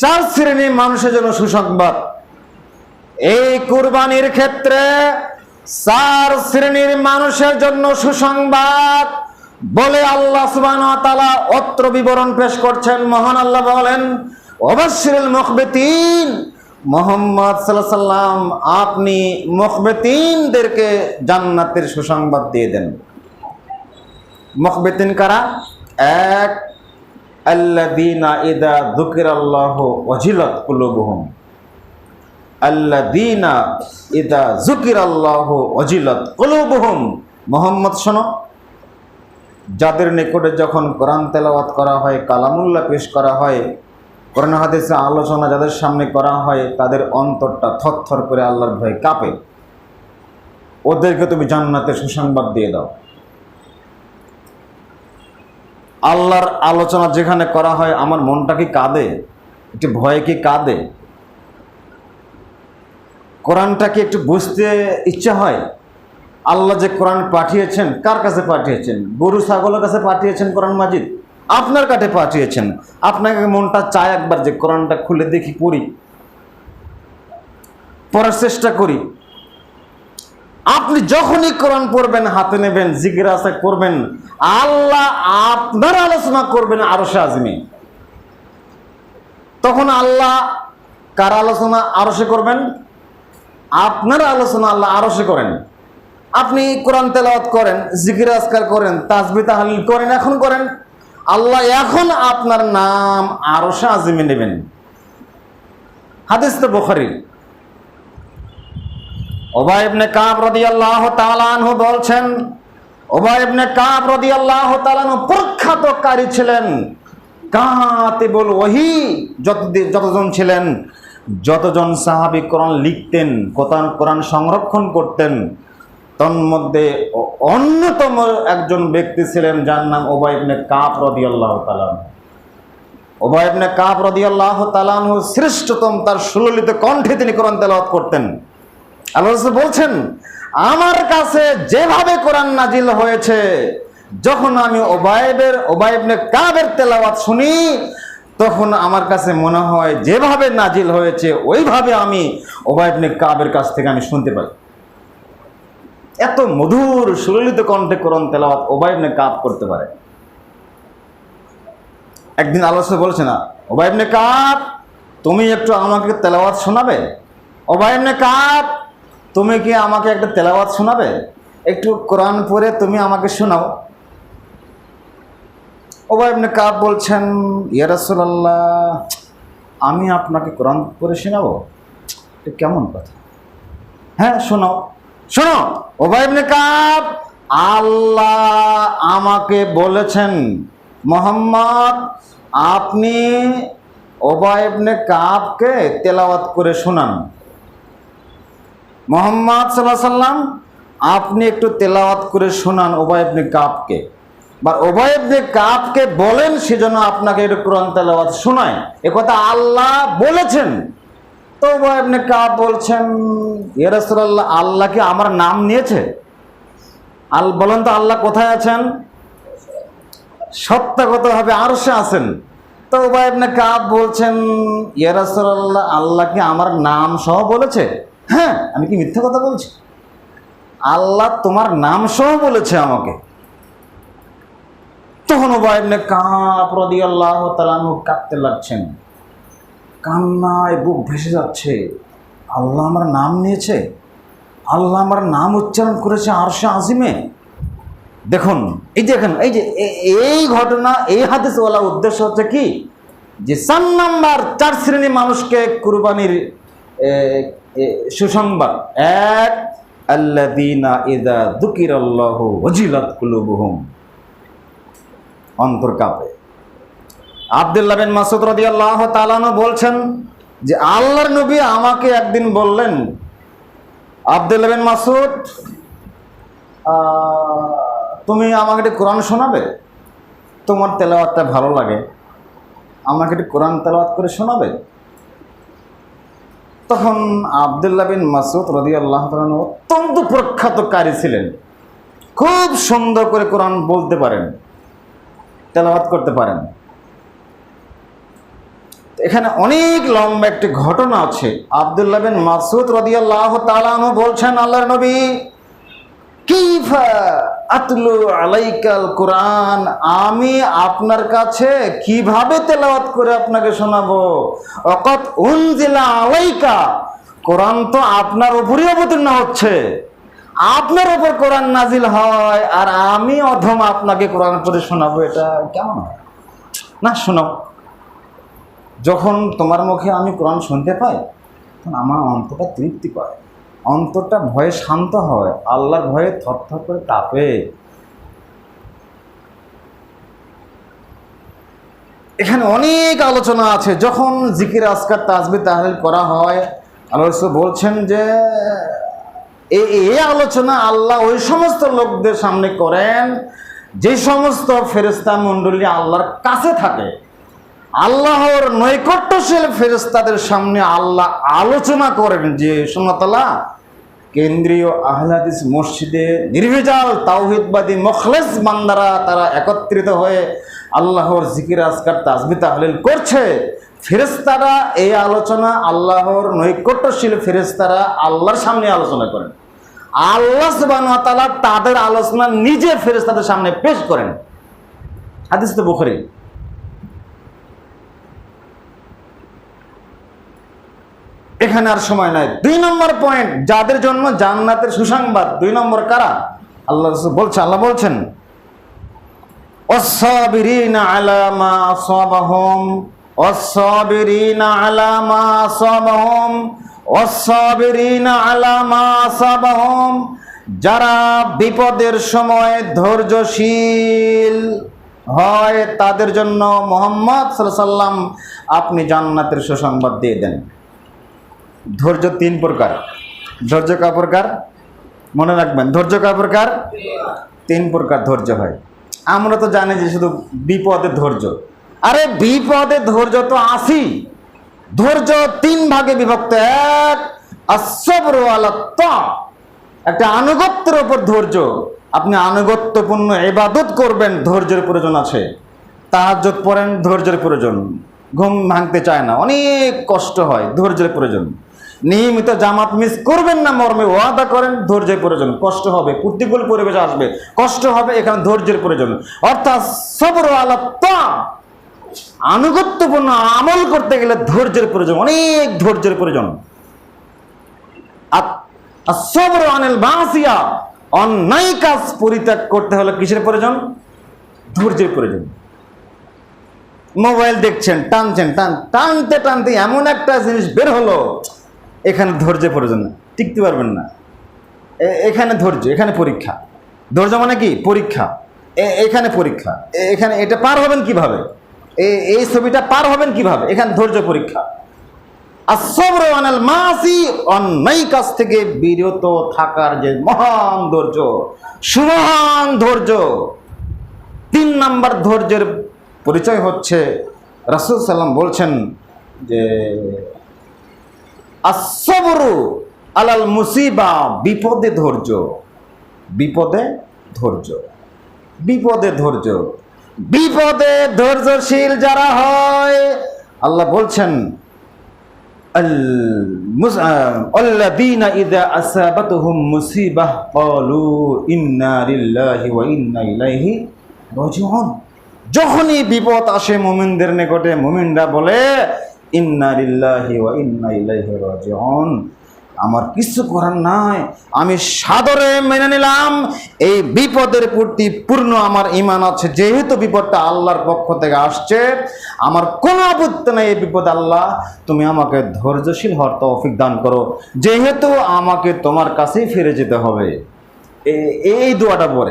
চার শ্রেণির মানুষের জন্য সুসংবাদ। এই কুরবানির ক্ষেত্রে চার শ্রেণির মানুষের জন্য সুসংবাদ বলে আল্লাহ ওয়া অত্র বিবরণ পেশ করছেন। মহান আল্লাহ বলেন অবশ্যিল মুখবিতিন। মোহাম্মদ সাল্লাহ সাল্লাম আপনি মুখবিতিনদেরকে জান্নাতের সুসংবাদ দিয়ে দেন। মুখবিতিন কারা? এক ইদা যুকিরাল্লাহু ওয়াজিলাত কুলুবুহুম। মোহাম্মদ শোনো, যাদের নিকটে যখন কোরআন তেলাওয়াত করা হয়, কালামুল্লাহ পেশ করা হয়, কোরআন হাদিসে আলোচনা যাদের সামনে করা হয়, তাদের অন্তরটা থরথর করে আল্লাহর ভয়ে কাঁপে। ওদেরকে তুমি জান্নাতের সুসংবাদ দিয়ে দাও। আল্লাহর আলোচনা যেখানে করা হয়, আমার মনটা কি কাঁদে? একটু ভয়ে কি কাঁদে? কোরআনটা কি একটু বুঝতে ইচ্ছা হয়? আল্লাহ যে কোরআন পাঠিয়েছেন, কার কাছে পাঠিয়েছেন? গরু, ছাগলের কাছে পাঠিয়েছেন কোরআন মাজিদ? আপনার কাছে পাঠিয়েছেন। আপনাকে মনটা চায় একবার যে কোরআনটা খুলে দেখি পড়ি। পড়ার চেষ্টা করি। আপনি যখনই কোরআন পড়বেন, হাতে নেবেন জিজ্ঞাসা করবেন। আল্লাহ আপনার আলোচনা করবেন, আরও আজমি তখন আল্লাহ কার আলোচনা, আরও সে করবেন? আপনার আলোচনা আল্লাহ আরও সে করেন। আপনি কোরআন তেলাওয়াত করেন, জিকির আজকার করেন তাজবি তাহালিল করেন, এখন করেন। আল্লাহ এখন আপনার নাম আরও সে আজমি নেবেন। হাদিস তো বোখারি ওবাই ইবনে কাব রাদিয়াল্লাহু তাআলা বলছেন, ওবাই ইবনে কাব রাদিয়াল্লাহু তাআলা আনহু প্রখ্যাতকারী ছিলেন, কাতিবুল ওহী যত যতজন ছিলেন, যতজন সাহাবী কোরআন লিখতেন কোরআন কোরআন সংরক্ষণ করতেন, তন্মধ্যে অন্যতম একজন ব্যক্তি ছিলেন যার নাম ওবাই ইবনে কাব রাদিয়াল্লাহু তাআলা আনহু। ওবাই ইবনে কাব রাদিয়াল্লাহু তাআলা শ্রেষ্ঠতম তার সুললিত কণ্ঠে তিনি কোরআন তেলাওয়াত করতেন আল্লাহ বলছেন, আমার কাছে যেভাবে কোরআন নাজিল হয়েছে, যখন আমি ওবায়েবের ওবায়েবনে কাবের তেলাওয়াত শুনি, তখন আমার কাছে মনে হয় যেভাবে নাজিল হয়েছে, ওইভাবে আমি ওবায়েবনে কাবের কাছ থেকে আমি শুনতে পাই। এত মধুর, সুললিত কণ্ঠে কোরআন তেলাওয়াত ওবায়েবনে কাব করতে পারে। একদিন আলোচনা বলছে না ওবায়েবনে কাব, তুমি একটু আমাকে তেলাওয়াত শোনাবে? ওবায়েবনে কাব তুমি কি আমাকে একটা তেলাওয়াত শোনাবে? একটু কোরআন পড়ে তুমি আমাকে শোনাও। ওবাই ইবনে কাব বলছেন, ইয়া রাসূলুল্লাহ, আমি আপনাকে কোরআন পড়ে শোনাবো? এটা কেমন কথা? হ্যাঁ শোনাও। শোনো ওবাই ইবনে কাব, আল্লাহ আমাকে বলেছেন, মোহাম্মদ, আপনি ওবাই ইবনে কাবকে তেলাওয়াত করে শোনান। মোহাম্মদ সাল্লাহ সাল্লাম আপনি একটু তেলাওয়াত করে শোনান ওবায়বনে কাপকে বা ওবায়বনে কাপকে বলেন সেজন্য আপনাকে একটু কোরআন তেলাওয়াত শোনায় এ কথা আল্লাহ বলেছেন। তো ওবায়বনে কাপ বলছেন ইয়ারসুল্লাহ আল্লাহ কি আমার নাম নিয়েছে? আল, বলেন তো আল্লাহ কোথায় আছেন? সত্যাগতভাবে আরও সে আছেন। তো ওবায়বনে কাপ বলছেন ইয়ারসুল্লাহ আল্লাহ কি আমার নাম সহ বলেছে? হ্যাঁ আমি কি মিথ্যা কথা বলছি? আল্লাহ তোমার নাম সহ বলেছে আমাকে। তখন ওবায়বনে কাপ আল্লাহ তালানু কাঁদতে লাগছেন। কান্নায় বুক ভেসে যাচ্ছে। আল্লাহ আমার নাম নিয়েছে। আল্লাহ আমার নাম উচ্চারণ করেছে আরশে আজিমে। দেখুন, এই দেখেন এই যে এই ঘটনা, এই হাদিসওয়ালা উদ্দেশ্য হচ্ছে কি? যে চার নাম্বার, চার শ্রেণি মানুষকে কুরবানির সুসংবাদ। এক ইযা যুকিরাল্লাহু ওয়াজিলাত কুলুবুহুম। অন্তর কাঁপে। মাসুদ বলছেন যে, আল্লাহর নবী আমাকে একদিন বললেন, আব্দুল্লাহ মাসুদ তুমি আমাকে একটু কোরআন শোনাবে? তোমার তেলাওয়াতটা ভালো লাগে। আমাকে একটু কোরআন তেলাওয়াত করে শোনাবে? তখন আবদুল্লাহ বিন মাসুদ রদি আল্লাহ অত্যন্ত প্রখ্যাত প্রখ্যাতকারী ছিলেন। খুব সুন্দর করে কোরআন বলতে পারেন, তেলাওয়াত করতে পারেন। এখানে অনেক লম্বা একটি ঘটনা আছে। আব্দুল্লাহ বিন মাসুদ রদিয়াল্লাহ তালানু বলছেন, আল্লাহর নবী, কিফা আতলু আলাইকাল কোরআন। আমি আপনার কাছে কীভাবে তেলাওয়াত করে আপনাকে শোনাবো? অকত উনজিলা আলাইকা। কোরআন তো আপনার উপরই অবতীর্ণ হচ্ছে। আপনার উপর কোরআন নাজিল হয় আর আমি অধম আপনাকে কোরআন পড়ে শোনাবো। এটা কেমন? না, শোনাও। যখন তোমার মুখে আমি কোরআন শুনতে পাই, তখন আমার অন্তটা তৃপ্তি পায়। অন্তরটা ভয়ে শান্ত হয়, আল্লাহর ভয়ে থরথর করে কাঁপে। এখানে অনেক আলোচনা আছে, যখন জিকির আসকার তাজবি তাহলিল করা হয়, আল্লাহ বলছেন যে এই আলোচনা আল্লাহ ওই সমস্ত লোকদের সামনে করেন, যে সমস্ত ফেরেস্তা মণ্ডলী আল্লাহর কাছে থাকে। আল্লাহর নৈকট্যশীল ফেরেস্তাদের সামনে আল্লাহ আলোচনা করেন যে সোনাতলা কেন্দ্রীয় আহলাদিস মসজিদে নির্ভেজাল তাওহিদবাদী মখলেস বান্দারা তারা একত্রিত হয়ে আল্লাহর জিকির, আজকার, তাজবি, তাহলিল করছে। ফেরেস্তারা এই আলোচনা আল্লাহর নৈকট্যশীল ফেরেস্তারা আল্লাহর সামনে আলোচনা করেন। আল্লাহ সুবহানাহু তাআলা তাদের আলোচনা নিজে ফেরেস্তাদের সামনে পেশ করেন। হাদিস তো বুখারী। এখানে আর সময় নাই। দুই নম্বর পয়েন্ট যাদের জন্য জান্নাতের সুসংবাদ। দুই নম্বর কারা? আল্লাহ রসুল বলছে, আল্লাহ বলছেন অসাবিরিনা আলামা আসাবাহুম অসাবিরিনা আলামা আসাবাহুম অসাবিরিনা আলামা আসাবাহুম, যারা বিপদের সময় ধৈর্যশীল হয়, তাদের জন্য মোহাম্মদ সাল্লাম আপনি জান্নাতের সুসংবাদ দিয়ে দেন। ধৈর্য তিন প্রকার। ধৈর্য কা প্রকার? মনে রাখবেন, ধৈর্য কা প্রকার? তিন প্রকার ধৈর্য হয়। আমরা তো জানি যে শুধু বিপদে ধৈর্য। আরে বিপদে ধৈর্য তো আসি ধৈর্য তিন ভাগে বিভক্ত, এক একটা আনুগত্যের ওপর ধৈর্য। আপনি আনুগত্যপূর্ণ এবাদত করবেন, ধৈর্যের প্রয়োজন আছে। তাহাজ্জত পড়েন, ধৈর্যের প্রয়োজন। ঘুম ভাঙতে চায় না, অনেক কষ্ট হয়, ধৈর্যের প্রয়োজন। নিয়মিত জামাত মিস করবেন না মর্মে, ওয়াদা করেন, ধৈর্যের প্রয়োজন। কষ্ট হবে, প্রতিকূল পরিবেশ আসবে। কষ্ট হবে এখানে ধৈর্যের প্রয়োজন। অর্থাৎ সবর আলাত্তা আনুগত্যপূর্ণ আমল করতে গেলে ধৈর্যের প্রয়োজন, অনেক ধৈর্যের প্রয়োজন। সবর আনেল বাসিয়া অন্যায় কাজ পরিত্যাগ করতে হলে কিসের প্রয়োজন? ধৈর্যের প্রয়োজন। মোবাইল দেখছেন, টানছেন, টান টানতে টানতে এমন একটা জিনিস বের হলো এখানে ধৈর্যের প্রয়োজন টিকতে পারবেন না। এখানে ধৈর্য, এখানে পরীক্ষা। ধৈর্য মানে কি? পরীক্ষা। এখানে পরীক্ষা। এখানে এটা পার হবেন কীভাবে? এই ছবিটা পার হবেন কীভাবে? এখানে ধৈর্য পরীক্ষা। আর সবর আনাল মাসি অন্যায় কাছ থেকে বিরত থাকার যে মহান ধৈর্য, সুমহান ধৈর্য। তিন নাম্বার ধৈর্যের পরিচয় হচ্ছে রাসুল সাল্লাম বলছেন যে আলাল মুসিবা, বিপদে ধৈর্য। বিপদে ধৈর্য। বিপদে ধৈর্য। বিপদে ধৈর্যশীল যারা হয়, আল্লাহ বলছেন যখনই বিপদ আসে মোমিনদের নিকটে, মোমিনরা বলে ওয়া আমার কিছু করার নাই। আমি সাদরে মেনে নিলাম, এই বিপদের প্রতি পূর্ণ আমার ইমান আছে। যেহেতু বিপদটা আল্লাহর পক্ষ থেকে আসছে, আমার কোনো আপত্তি নাই এই বিপদ আল্লাহ, তুমি আমাকে ধৈর্যশীল হওয়ার তৌফিক দান করো। যেহেতু আমাকে তোমার কাছেই ফিরে যেতে হবে। এই দোয়াটা পরে